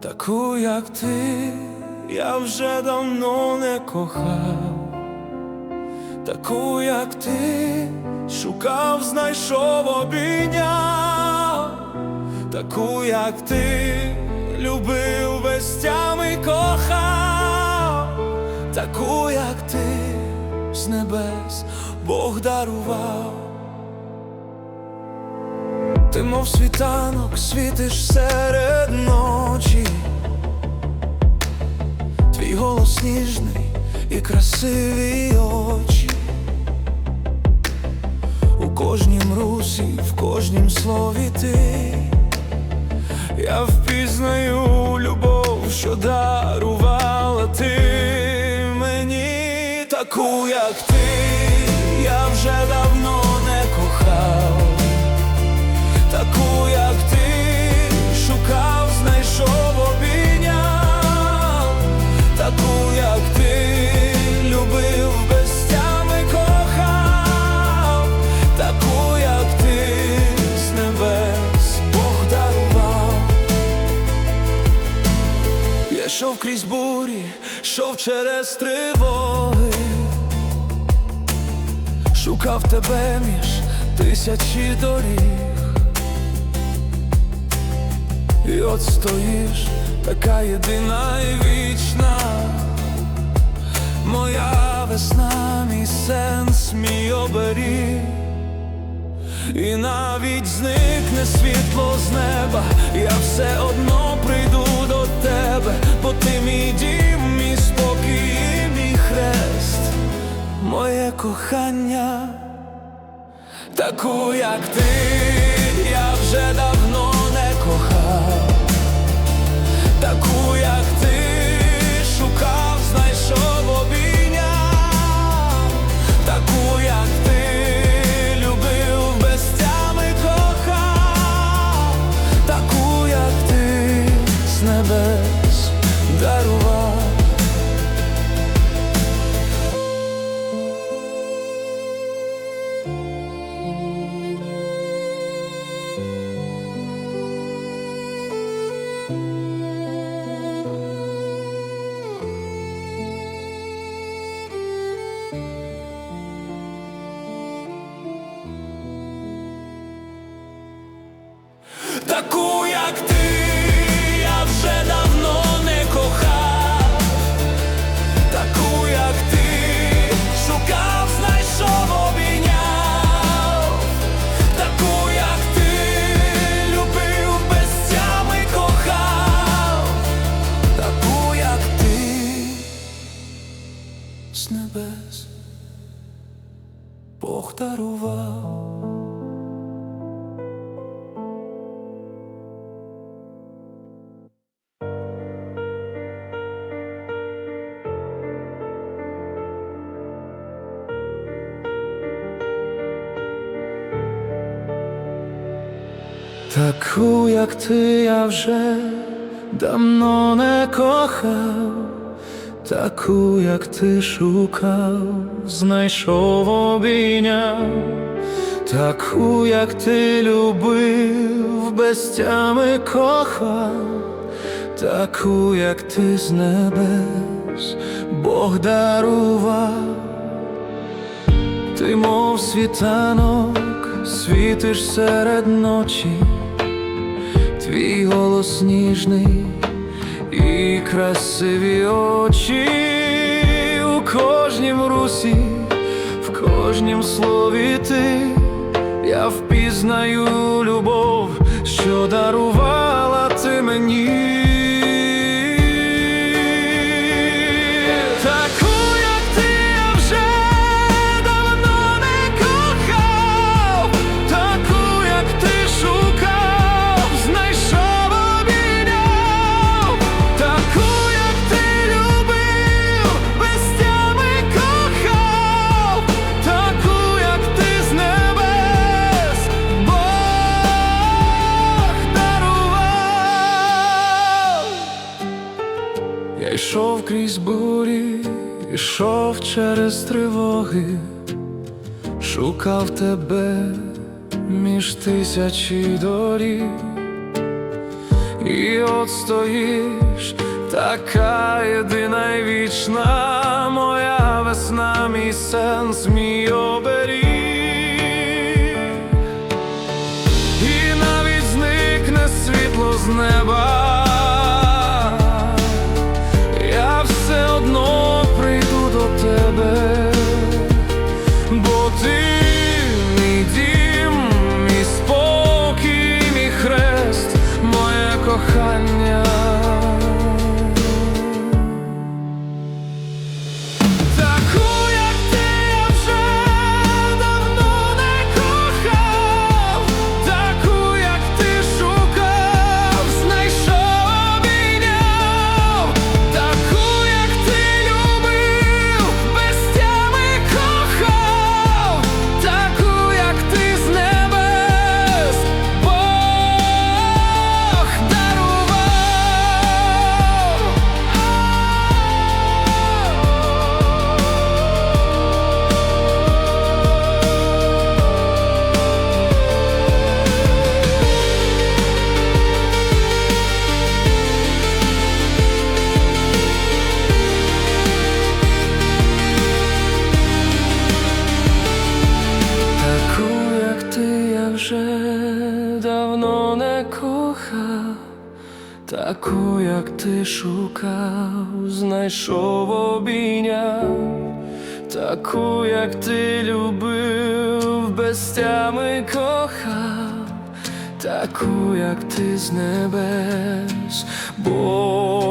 таку, як ти, я вже давно не кохав, таку, як ти, шукав, знайшов, обійняв, таку, як ти, любив без тями кохав, таку, як ти, з небес Бог дарував. Ти, мов світанок, світиш серед ночі, голос ніжний і красиві очі. У кожнім русі, в кожнім слові ти, я впізнаю любов, що дарувала ти мені таку, як ти, я вже давно не кохав. Таку, як ти, шукав, знайшов, крізь бурі, йшов через тривоги, шукав тебе між тисячі доріг. І от стоїш, така єдина і вічна, моя весна, мій сенс, мій оберіг. І навіть зникне світло з неба, я все одно прийду до тебе, бо ти мій дім, мій спокій, і мій хрест, моє кохання, таку, як ти, я вже давно з небес Бог дарував. Таку, як ти, я вже давно не кохав, таку, як ти шукав, знайшов, обійняв, таку, як ти любив, без тями кохав, таку, як ти з небес Бог дарував. Ти, мов світанок, світиш серед ночі, твій голос ніжний і красиві очі у кожнім русі, в кожнім слові ти, я впізнаю любов, що дарувала ти мені. Через тривоги, шукав тебе між тисячі доріг, І от стоїш, така єдина й вічна, моя весна, мій сенс, мій оберіг. І навіть зникне світло з неба. Ти шукав, знайшов обійняв, таку, як ти любив, без тями кохав, таку, як ти з небес Богу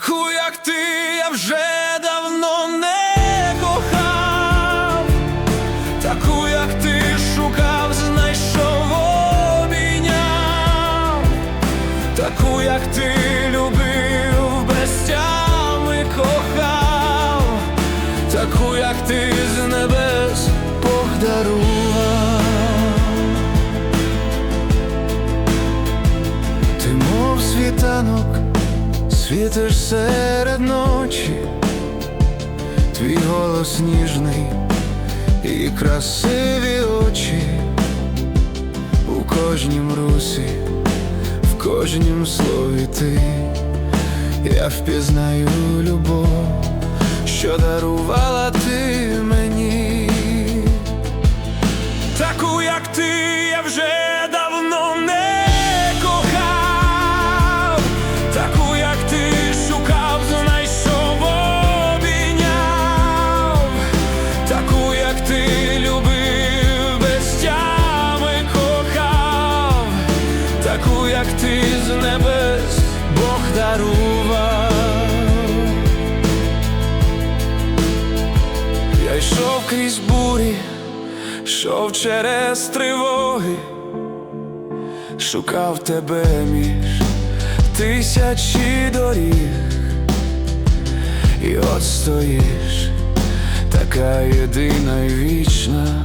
Таку, як ти, я вже серед ночі, твій голос ніжний і красиві очі. У кожнім русі, в кожнім слові ти, я впізнаю любов, що дарувала ти мені. Йшов через тривоги, шукав тебе між тисячі доріг, і от стоїш, така єдина й вічна,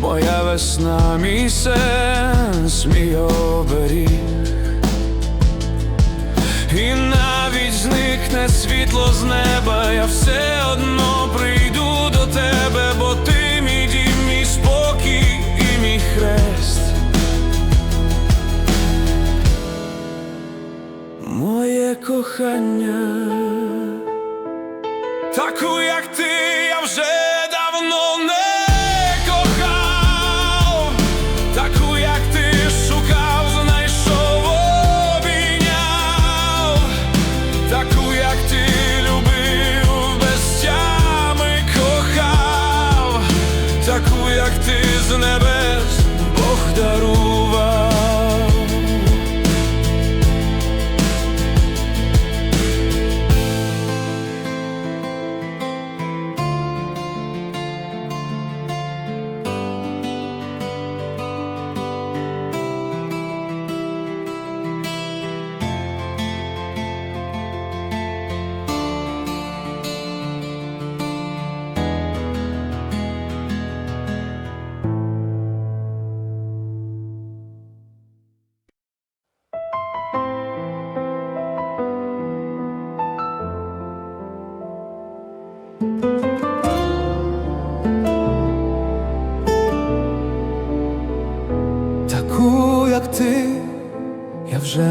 моя весна, мій сенс, мій оберіг. І навіть зникне світло з неба, я все кохання, таку, як ти, я вже давно не кохав, таку, як ти шукав, знайшов, обійняв, таку, як ти любив, без тями кохав, таку, як ти з небес Бог дарував.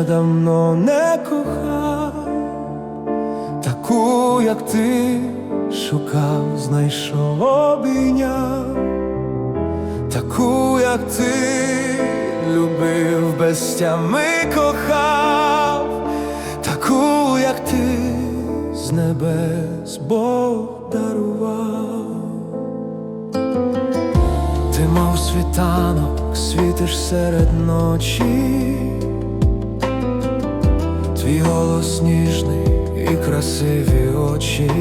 Вже давно не кохав, таку, як ти, шукав, знайшов, обійняв, таку, як ти, любив без тями кохав, таку, як ти, з небес Бог дарував. Ти мов світанок, світиш серед ночі, твій голос ніжний і красиві очі.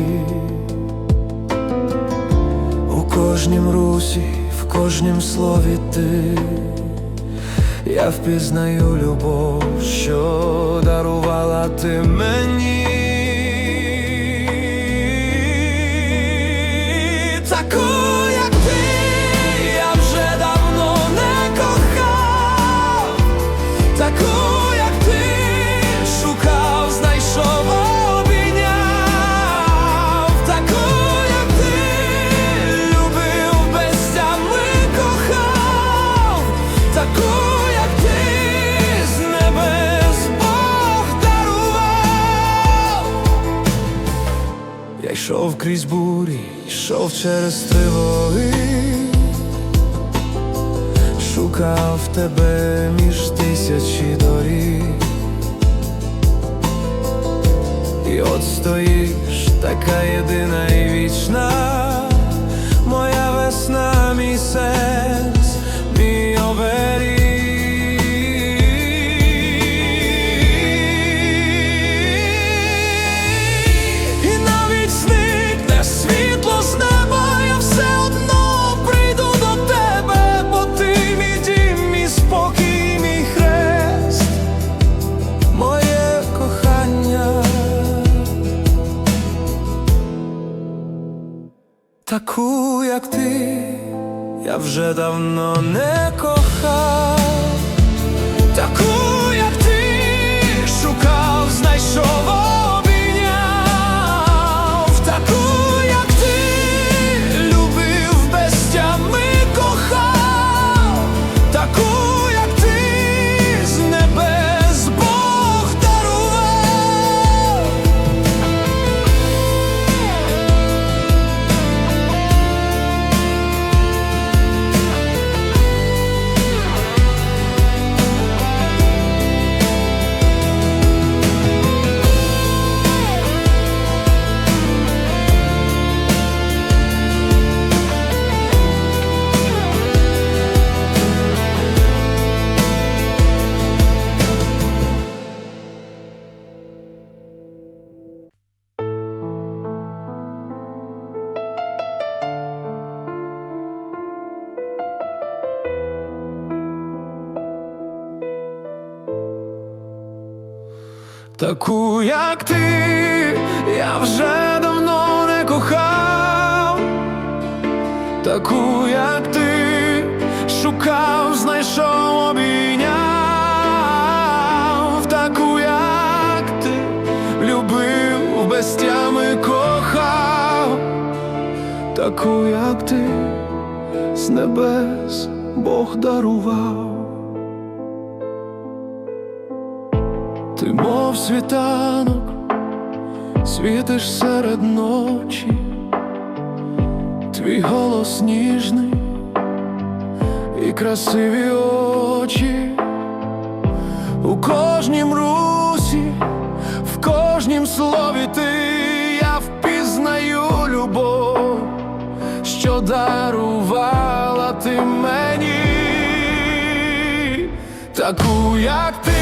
У кожнім русі, в кожнім слові ти, я впізнаю любов, що дарувала ти мені. Крізь бурі, йшов через тривоги, шукав тебе між тисячі доріг. І от стоїш, така єдина і вічна, моя весна, я вже давно не кохав, Таку, як ти, я вже давно не кохав, таку, як ти, шукав, знайшов, обійняв, таку, як ти, любив, без тями кохав, таку, як ти, з небес Бог дарував. Ти мов світанок, світиш серед ночі, твій голос ніжний і красиві очі, у кожнім русі, в кожнім слові ти я впізнаю любов, що дарувала ти мені таку, як ти,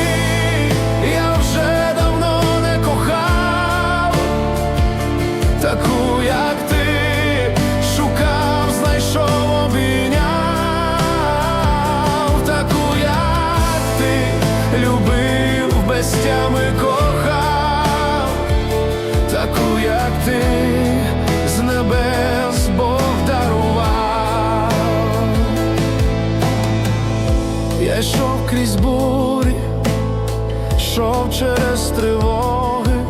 через тривоги,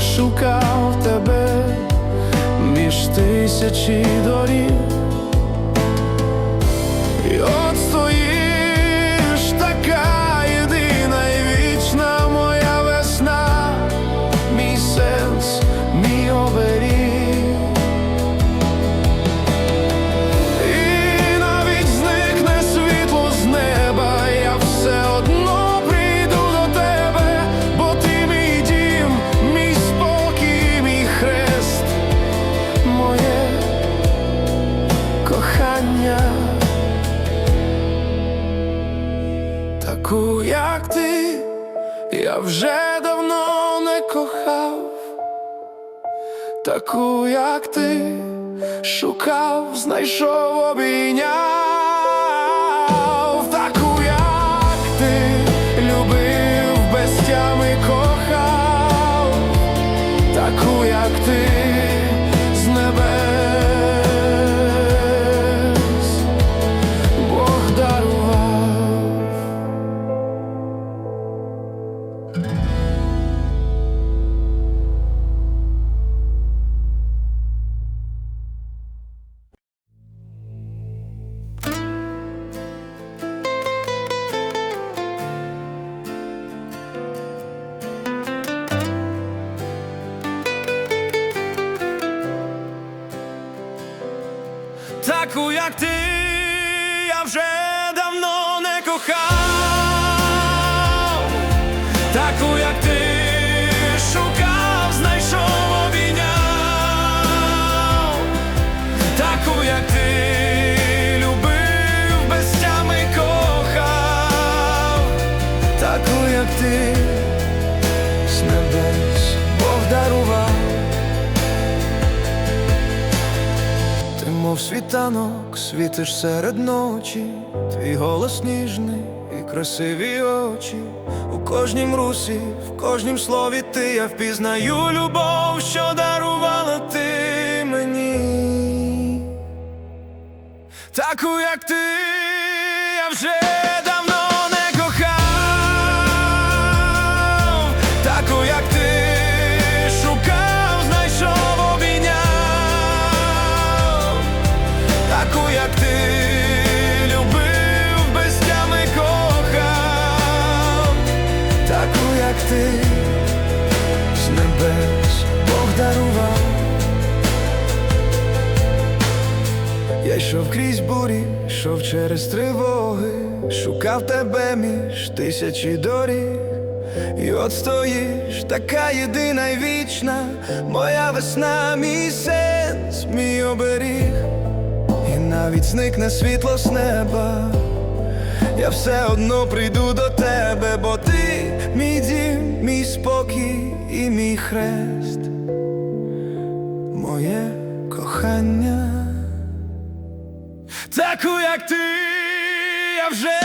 шукав тебе між тисячі доріг. кохання, таку, як ти, я вже давно не кохав, таку, як ти, шукав, знайшов обійняв. Мов світанок, світиш серед ночі, твій голос ніжний і красиві очі. У кожнім русі, в кожнім слові ти я впізнаю любов, що дарувала ти мені. Таку, як ти, я вже ти, з небес Бог дарував. Я йшов крізь бурі, йшов через тривоги, шукав тебе між тисячі доріг, і от стоїш, така єдина й вічна, моя весна, мій сенс, мій оберіг, і навіть зникне світло з неба. Я все одно прийду до тебе, бо ти мій дім, мій спокій і мій хрест, моє кохання. Таку, як ти, я вже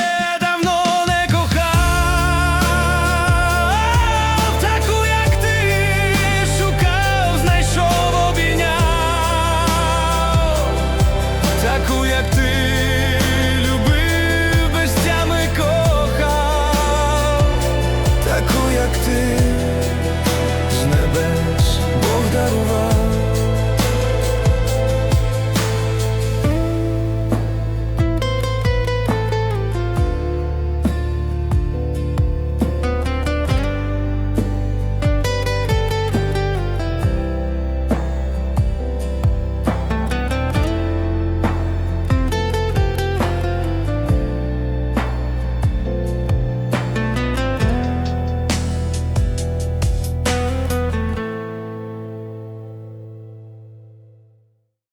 jak ty